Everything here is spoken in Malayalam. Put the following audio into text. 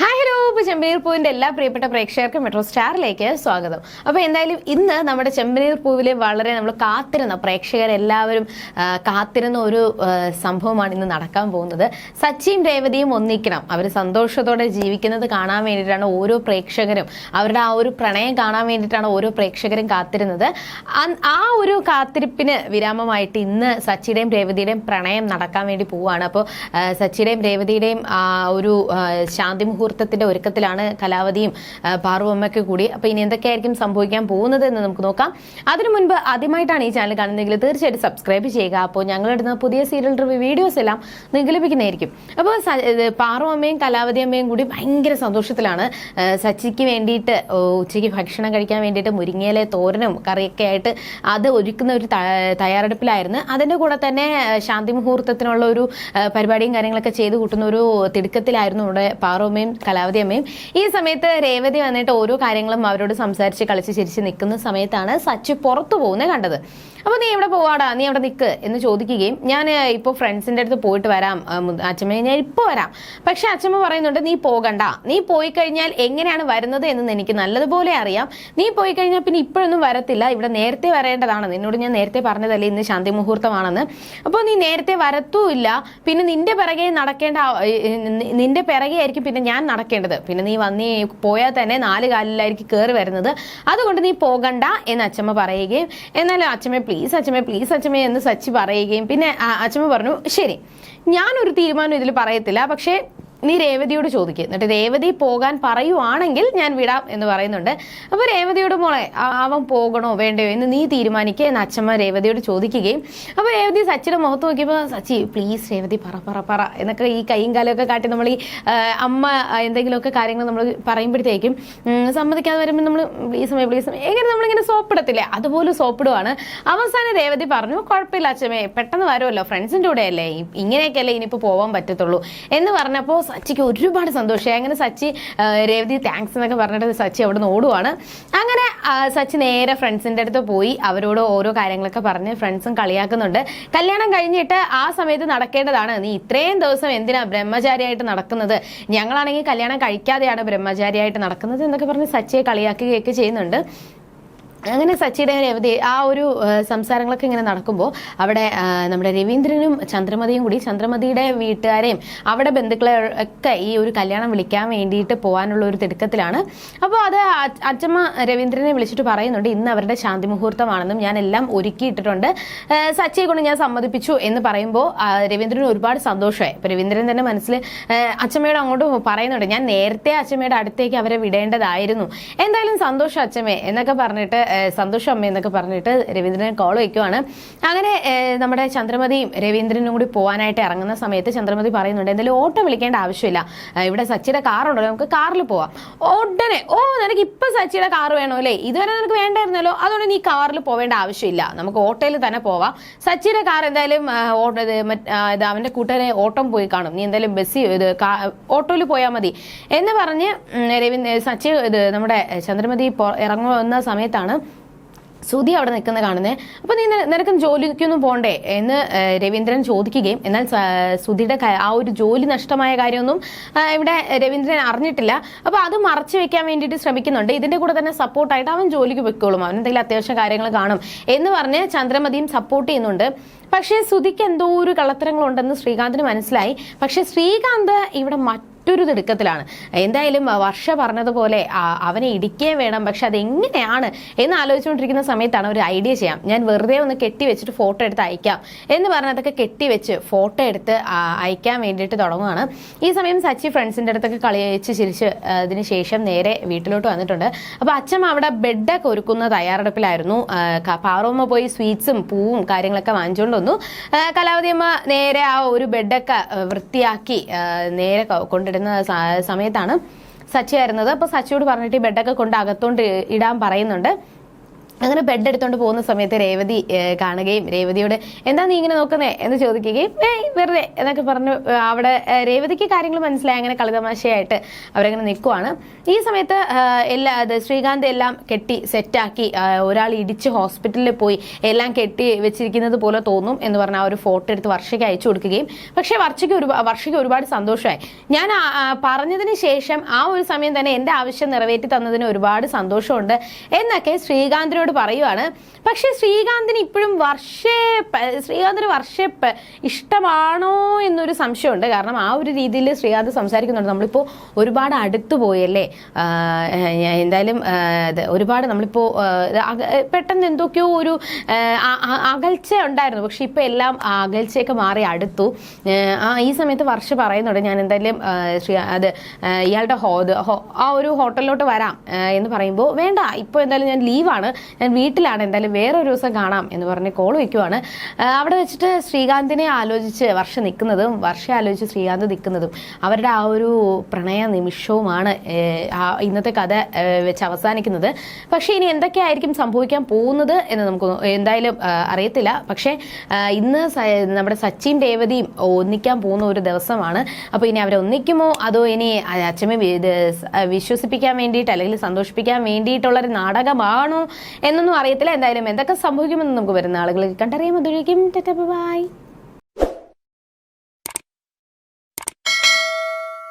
ഹായ് ഹലോ ഇപ്പോൾ ചെമ്പനീർ പൂവിന്റെ എല്ലാ പ്രിയപ്പെട്ട പ്രേക്ഷകർക്കും മെട്രോ സ്റ്റാറിലേക്ക് സ്വാഗതം. അപ്പോൾ എന്തായാലും ഇന്ന് നമ്മുടെ ചെമ്പനീർ പൂവിലെ വളരെ നമ്മൾ കാത്തിരുന്ന പ്രേക്ഷകരെല്ലാവരും കാത്തിരുന്ന ഒരു സംഭവമാണ് ഇന്ന് നടക്കാൻ പോകുന്നത്. സച്ചിയും രേവതിയും ഒന്നിക്കണം. അവർ സന്തോഷത്തോടെ ജീവിക്കുന്നത് കാണാൻ വേണ്ടിയിട്ടാണ് ഓരോ പ്രേക്ഷകരും അവരുടെ ആ ഒരു പ്രണയം കാണാൻ വേണ്ടിയിട്ടാണ് ഓരോ പ്രേക്ഷകരും കാത്തിരുന്നത്. ആ ഒരു കാത്തിരിപ്പിന് വിരാമമായിട്ട് ഇന്ന് സച്ചിയുടെയും രേവതിയുടെയും പ്രണയം നടക്കാൻ വേണ്ടി പോവുകയാണ്. അപ്പോൾ സച്ചിയുടെയും രേവതിയുടെയും ഒരു ശാന്തി മുഹൂർത്തത്തിന്റെ ഒരുക്കത്തിലാണ് കലാവതിയും പാർവമ്മയ്ക്ക് കൂടി. അപ്പോൾ ഇനി എന്തൊക്കെയായിരിക്കും സംഭവിക്കാൻ പോകുന്നത് എന്ന് നമുക്ക് നോക്കാം. അതിനു മുൻപ് ആദ്യമായിട്ടാണ് ഈ ചാനൽ കാണുന്നതെങ്കിൽ തീർച്ചയായിട്ടും സബ്സ്ക്രൈബ് ചെയ്യുക. അപ്പോൾ ഞങ്ങൾ ഇടുന്ന പുതിയ സീരിയൽ റിവ്യൂ വീഡിയോസ് എല്ലാം നിങ്ങൾക്ക് ലഭിക്കുന്നതായിരിക്കും. അപ്പോൾ പാർവമ്മയും കലാവതി അമ്മയും കൂടി ഭയങ്കര സന്തോഷത്തിലാണ്. സച്ചിക്ക് വേണ്ടിയിട്ട് ഉച്ചയ്ക്ക് ഭക്ഷണം കഴിക്കാൻ വേണ്ടിയിട്ട് മുരിങ്ങയിലെ തോരനും കറിയൊക്കെ ആയിട്ട് അത് ഒരുക്കുന്ന ഒരു തയ്യാറെടുപ്പിലായിരുന്നു. അതിന്റെ കൂടെ തന്നെ ശാന്തി മുഹൂർത്തത്തിനുള്ള ഒരു പരിപാടിയും കാര്യങ്ങളൊക്കെ ചെയ്ത് കൂട്ടുന്ന ഒരു തിടുക്കത്തിലായിരുന്നു ഇവിടെ പാറോമ്മയും കലാവതി അമ്മയും. ഈ സമയത്ത് രേവതി വന്നിട്ട് ഓരോ കാര്യങ്ങളും അവരോട് സംസാരിച്ച് കളിച്ച് ചിരിച്ച് നിൽക്കുന്ന സമയത്താണ് സച്ചി പുറത്തു പോകുന്നത് കണ്ടത്. അപ്പോൾ നീ എവിടെ പോവാടാ? നീ അവിടെ നിൽക്ക് എന്ന് ചോദിക്കുകയും ഞാൻ ഇപ്പോൾ ഫ്രണ്ട്സിന്റെ അടുത്ത് പോയിട്ട് വരാം. അച്ഛമ്മ ഞാൻ ഇപ്പോൾ വരാം. പക്ഷേ അച്ഛമ്മ പറയുന്നുണ്ട് നീ പോകണ്ട. നീ പോയി കഴിഞ്ഞാൽ എങ്ങനെയാണ് വരുന്നത് എന്ന് എനിക്ക് നല്ലതുപോലെ അറിയാം. നീ പോയി കഴിഞ്ഞാൽ പിന്നെ ഇപ്പോഴൊന്നും വരത്തില്ല. ഇവിടെ നേരത്തെ വരേണ്ടതാണ്. നിന്നോട് ഞാൻ നേരത്തെ പറഞ്ഞതല്ലേ ഇന്ന് ശാന്തി മുഹൂർത്തമാണെന്ന്. അപ്പോൾ നീ നേരത്തെ വരത്തുമില്ല. പിന്നെ നിന്റെ പിറകെ നടക്കേണ്ട നിന്റെ പിറകെ ആയിരിക്കും പിന്നെ ഞാൻ നടക്കേണ്ടത്. പിന്നെ നീ വന്നേ പോയാൽ തന്നെ നാല് കാലിലായിരിക്കും കയറി വരുന്നത്. അതുകൊണ്ട് നീ പോകണ്ട എന്ന് അച്ഛമ്മ പറയുകയും എന്നാൽ അച്ഛമ്മ പ്ലീസ് അച്ഛമ്മ പ്ലീസ് അച്ഛമ്മ എന്ന് സച്ചി പറയുകയും പിന്നെ അച്ഛമ്മ പറഞ്ഞു ശരി ഞാനൊരു തീരുമാനം ഇതിൽ പറയത്തില്ല. പക്ഷേ നീ രേവതിയോട് ചോദിക്കുക എന്നിട്ട് രേവതി പോകാൻ പറയുവാണെങ്കിൽ ഞാൻ വിടാം എന്ന് പറയുന്നുണ്ട്. അപ്പോൾ രേവതിയോട് മോളെ അവൻ പോകണോ വേണ്ടയോ എന്ന് നീ തീരുമാനിക്കുക എന്ന് അച്ഛമ്മ രേവതിയോട് ചോദിക്കുകയും അപ്പോൾ രേവതി സച്ചിയുടെ മുഖത്ത് നോക്കിയപ്പോൾ സച്ചി പ്ലീസ് രേവതി പറ പറ പറ എന്നൊക്കെ ഈ കൈയും കാലമൊക്കെ കാട്ടി നമ്മൾ ഈ അമ്മ എന്തെങ്കിലുമൊക്കെ കാര്യങ്ങൾ നമ്മൾ പറയുമ്പോഴത്തേക്കും സമ്മതിക്കാതെ വരുമ്പോൾ നമ്മൾ പ്ലീസ് അമ്മേ പ്ലീസ് എങ്ങനെ നമ്മളിങ്ങനെ സോപ്പിടത്തില്ലേ? അതുപോലെ സോപ്പിടുവാണ്. അവസാനം രേവതി പറഞ്ഞു കുഴപ്പമില്ല അച്ഛമ്മേ പെട്ടെന്ന് വരുമല്ലോ ഫ്രണ്ട്സിന്റെ കൂടെ അല്ലേ ഇങ്ങനെയൊക്കെയല്ലേ ഇനിയിപ്പോൾ പോകാൻ പറ്റത്തുള്ളൂ എന്ന് പറഞ്ഞപ്പോൾ സച്ചിക്ക് ഒരുപാട് സന്തോഷമായി അങ്ങനെ സച്ചി രേവതി താങ്ക്സ് എന്നൊക്കെ പറഞ്ഞിട്ട് സച്ചി അവിടെ നിന്ന് ഓടുവാണ്. അങ്ങനെ സച്ചി നേരെ ഫ്രണ്ട്സിന്റെ അടുത്ത് പോയി. അവരോട് ഓരോ കാര്യങ്ങളൊക്കെ പറഞ്ഞ് ഫ്രണ്ട്സും കളിയാക്കുന്നുണ്ട്. കല്യാണം കഴിഞ്ഞിട്ട് ആ സമയത്ത് നടക്കേണ്ടതാണ്. നീ ഇത്രയും ദിവസം എന്തിനാ ബ്രഹ്മചാരിയായിട്ട് നടക്കുന്നത്? ഞങ്ങളാണെങ്കിൽ കല്യാണം കഴിക്കാതെയാണ് ബ്രഹ്മചാരിയായിട്ട് നടക്കുന്നത് എന്നൊക്കെ പറഞ്ഞ് സച്ചിയെ കളിയാക്കുകയൊക്കെ ചെയ്യുന്നുണ്ട്. അങ്ങനെ സച്ചിയുടെ രേവതി ആ ഒരു സംസാരങ്ങളൊക്കെ ഇങ്ങനെ നടക്കുമ്പോൾ അവിടെ നമ്മുടെ രവീന്ദ്രനും ചന്ദ്രമതിയും കൂടി ചന്ദ്രമതിയുടെ വീട്ടുകാരെയും അവിടെ ബന്ധുക്കളെ ഒക്കെ ഈ ഒരു കല്യാണം വിളിക്കാൻ വേണ്ടിയിട്ട് പോകാനുള്ള ഒരു തിടുക്കത്തിലാണ്. അപ്പോൾ അത് അച്ഛമ്മ രവീന്ദ്രനെ വിളിച്ചിട്ട് പറയുന്നുണ്ട് ഇന്ന് അവരുടെ ശാന്തി മുഹൂർത്തമാണെന്നും ഞാൻ എല്ലാം ഒരുക്കിയിട്ടിട്ടുണ്ട്. സച്ചിയെ കൊണ്ട് ഞാൻ സമ്മതിപ്പിച്ചു എന്ന് പറയുമ്പോൾ രവീന്ദ്രന് ഒരുപാട് സന്തോഷമായി. അപ്പോൾ രവീന്ദ്രൻ തന്നെ മനസ്സിൽ അച്ഛമ്മയോട് അങ്ങോട്ട് പറയുന്നുണ്ട് ഞാൻ നേരത്തെ അച്ഛമ്മയുടെ അടുത്തേക്ക് അവരെ വിടേണ്ടതായിരുന്നു. എന്തായാലും സന്തോഷം അച്ഛമ്മേ എന്നൊക്കെ പറഞ്ഞിട്ട് സന്തോഷം അമ്മ എന്നൊക്കെ പറഞ്ഞിട്ട് രവീന്ദ്രൻ കോൾ വയ്ക്കുവാണ് അങ്ങനെ നമ്മുടെ ചന്ദ്രമതിയും രവീന്ദ്രനും കൂടി പോകാനായിട്ട് ഇറങ്ങുന്ന സമയത്ത് ചന്ദ്രമതി പറയുന്നുണ്ട് എന്തായാലും ഓട്ടോ വിളിക്കേണ്ട ആവശ്യമില്ല. ഇവിടെ സച്ചിയുടെ കാറുണ്ടല്ലോ നമുക്ക് കാറിൽ പോവാം. ഉടനെ. ഓ നിനക്ക് ഇപ്പൊ സച്ചിയുടെ കാർ വേണോ? അല്ലേ ഇതുവരെ നിനക്ക് വേണ്ടായിരുന്നല്ലോ. അതുകൊണ്ട് നീ കാറിൽ പോവേണ്ട ആവശ്യമില്ല. നമുക്ക് ഓട്ടോയിൽ തന്നെ പോവാം. സച്ചിയുടെ കാർ എന്തായാലും ഓട്ടോ ഇത് അവന്റെ കൂട്ടുകാരെ ഓട്ടം പോയി കാണും. നീ എന്തായാലും ബസ്സിൽ ഇത് ഓട്ടോയിൽ പോയാൽ മതി. എന്ന് പറഞ്ഞ് രവീന്ദ്ര സച്ചി ഇത് നമ്മുടെ ചന്ദ്രമതി ഇറങ്ങുന്ന സമയത്താണ് സുധി അവിടെ നിൽക്കുന്ന കാണുന്നത് അപ്പോൾ നീ നിനക്കും ജോലിക്കൊന്നും പോണ്ടേ എന്ന് രവീന്ദ്രൻ ചോദിക്കുകയും എന്നാൽ സുധിയുടെ ആ ഒരു ജോലി നഷ്ടമായ കാര്യമൊന്നും ഇവിടെ രവീന്ദ്രൻ അറിഞ്ഞിട്ടില്ല. അപ്പോൾ അത് മറച്ചു വെക്കാൻ വേണ്ടിയിട്ട് ശ്രമിക്കുന്നുണ്ട്. ഇതിന്റെ കൂടെ തന്നെ സപ്പോർട്ടായിട്ട് അവൻ ജോലിക്ക് വെക്കോളും അവൻ എന്തെങ്കിലും അത്യാവശ്യ കാര്യങ്ങൾ കാണും എന്ന് പറഞ്ഞ് ചന്ദ്രമതിയും സപ്പോർട്ട് ചെയ്യുന്നുണ്ട്. പക്ഷേ സുധിക്ക് എന്തോ ഒരു കള്ളത്തരങ്ങളുണ്ടെന്ന് ശ്രീകാന്തിന് മനസ്സിലായി. പക്ഷേ ശ്രീകാന്ത് ഇവിടെ മറ്റൊരു തിടുക്കത്തിലാണ്. എന്തായാലും വർഷ പറഞ്ഞതുപോലെ അവനെ ഇടിക്കുകയും വേണം. പക്ഷെ അതെങ്ങനെയാണ് എന്ന് ആലോചിച്ചുകൊണ്ടിരിക്കുന്ന സമയത്താണ് ഒരു ഐഡിയ ചെയ്യാം. ഞാൻ വെറുതെ ഒന്ന് കെട്ടി വെച്ചിട്ട് ഫോട്ടോ എടുത്ത് അയക്കാം. എന്ന് പറഞ്ഞ് അതൊക്കെ കെട്ടി വെച്ച് ഫോട്ടോ എടുത്ത് അയക്കാൻ വേണ്ടിയിട്ട് തുടങ്ങുകയാണ് ഈ സമയം സച്ചി ഫ്രണ്ട്സിന്റെ അടുത്തൊക്കെ കളിയച്ച് ചിരിച്ച് അതിന് ശേഷം നേരെ വീട്ടിലോട്ട് വന്നിട്ടുണ്ട്. അപ്പോൾ അച്ഛൻ അവിടെ ബെഡൊക്കെ ഒരുക്കുന്ന തയ്യാറെടുപ്പിലായിരുന്നു. പാറോമ്മ പോയി സ്വീറ്റ്സും പൂവും കാര്യങ്ങളൊക്കെ വാങ്ങിച്ചുകൊണ്ട് വന്നു. കലാവതിയമ്മ നേരെ ആ ഒരു ബെഡൊക്കെ വൃത്തിയാക്കി നേരെ ക- സ- സമയത്താണ് സച്ചി വരുന്നത്. അപ്പോൾ സച്ചിയോട് പറഞ്ഞിട്ട് ഈ ബെഡൊക്കെ കൊണ്ട് അകത്തോണ്ട് ഇടാൻ പറയുന്നുണ്ട്. അങ്ങനെ ബെഡ് എടുത്തോണ്ട് പോകുന്ന സമയത്ത് രേവതി കാണുകയും രേവതിയോട് എന്താ നീ ഇങ്ങനെ നോക്കുന്നേ? എന്ന് ചോദിക്കുകയും ഏയ് വെറുതെ എന്നൊക്കെ പറഞ്ഞു അവിടെ രേവതിക്ക് കാര്യങ്ങൾ മനസ്സിലായി. അങ്ങനെ കളിതമാശയായിട്ട് അവരങ്ങനെ നിൽക്കുവാണ്. ഈ സമയത്ത് എല്ലാ ശ്രീകാന്ത് എല്ലാം കെട്ടി സെറ്റാക്കി ഒരാൾ ഇടിച്ച് ഹോസ്പിറ്റലിൽ പോയി എല്ലാം കെട്ടി വെച്ചിരിക്കുന്നത് പോലെ തോന്നും എന്ന് പറഞ്ഞ ആ ഒരു ഫോട്ടോ എടുത്ത് വർഷയ്ക്ക് അയച്ചു കൊടുക്കുകയും പക്ഷേ വർഷയ്ക്ക് ഒരു വർഷയ്ക്ക് ഒരുപാട് സന്തോഷമായി. ഞാൻ പറഞ്ഞതിന് ശേഷം ആ ഒരു സമയം തന്നെ എന്റെ ആവശ്യം നിറവേറ്റി തന്നതിന് ഒരുപാട് സന്തോഷമുണ്ട്. എന്നൊക്കെ ശ്രീകാന്തിനോട് പറയുവാണ്. പക്ഷേ ശ്രീകാന്തിന് ഇപ്പോഴും വർഷേ ശ്രീകാന്തിന് വർഷേ ഇഷ്ടമാണോ എന്നൊരു സംശയമുണ്ട്. കാരണം ആ ഒരു രീതിയിൽ ശ്രീകാന്ത് സംസാരിക്കുന്നുണ്ട്. നമ്മളിപ്പോൾ ഒരുപാട് അടുത്ത് പോയല്ലേ? എന്തായാലും ഒരുപാട് നമ്മളിപ്പോൾ പെട്ടെന്ന് എന്തൊക്കെയോ ഒരു അകൽച്ച ഉണ്ടായിരുന്നു. പക്ഷെ ഇപ്പം എല്ലാം അകൽച്ചയൊക്കെ മാറി അടുത്തു. ആ ഈ സമയത്ത് വർഷ പറയുന്നുണ്ട്. ഞാൻ എന്തായാലും ശ്രീ അത് ഇയാളുടെ ഹോ ആ ഒരു ഹോട്ടലിലോട്ട് വരാം എന്ന് പറയുമ്പോൾ വേണ്ട. ഇപ്പോൾ എന്തായാലും ഞാൻ ലീവാണ്. ഞാൻ വീട്ടിലാണ് എന്തായാലും വേറെ ഒരു ദിവസം കാണാം എന്ന് പറഞ്ഞ് കോൾ വയ്ക്കുവാണ് അവിടെ വെച്ചിട്ട് ശ്രീകാന്തിനെ ആലോചിച്ച് വർഷ നിൽക്കുന്നതും വർഷ ആലോചിച്ച് ശ്രീകാന്ത് നിൽക്കുന്നതും അവരുടെ ആ ഒരു പ്രണയ നിമിഷവുമാണ് ഇന്നത്തെ കഥ വെച്ച് അവസാനിക്കുന്നത്. പക്ഷേ ഇനി എന്തൊക്കെയായിരിക്കും സംഭവിക്കാൻ പോകുന്നത് എന്ന് നമുക്ക് എന്തായാലും അറിയത്തില്ല. പക്ഷേ ഇന്ന് നമ്മുടെ സച്ചിൻ രേവതിയും ഒന്നിക്കാൻ പോകുന്ന ഒരു ദിവസമാണ്. അപ്പോൾ ഇനി അവരെ ഒന്നിക്കുമോ? അതോ ഇനി അച്ഛമ്മ വിശ്വസിപ്പിക്കാൻ വേണ്ടിയിട്ട് അല്ലെങ്കിൽ സന്തോഷിപ്പിക്കാൻ വേണ്ടിയിട്ടുള്ളൊരു നാടകമാണോ എന്നൊന്നും അറിയത്തില്ല. എന്തായാലും എന്തൊക്കെ സംഭവിക്കുമെന്ന് നമുക്ക് വരുന്ന ആളുകളിൽ കണ്ടറിയാം. അതുവരേക്കും ബൈ.